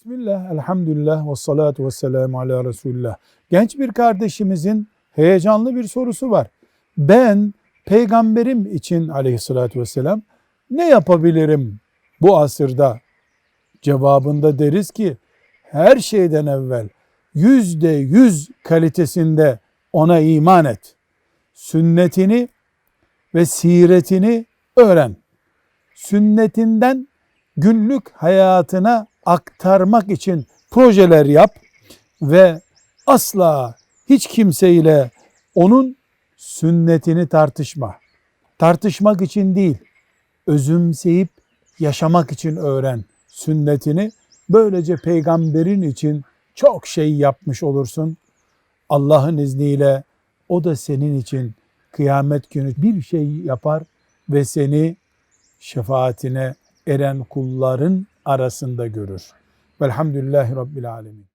Bismillah, elhamdülillah ve salatu ve selamu ala Resulullah. Genç bir kardeşimizin heyecanlı bir sorusu var. Ben peygamberim için aleyhissalatü vesselam ne yapabilirim bu asırda? Cevabında deriz ki her şeyden evvel yüzde yüz kalitesinde ona iman et. Sünnetini ve siretini öğren. Sünnetinden günlük hayatına aktarmak için projeler yap ve asla hiç kimseyle onun sünnetini tartışma. Tartışmak için değil, özümseyip yaşamak için öğren sünnetini. Böylece peygamberin için çok şey yapmış olursun. Allah'ın izniyle o da senin için kıyamet günü bir şey yapar ve seni şefaatine eren kulların arasında görür. Velhamdülillahi Rabbil Alemin.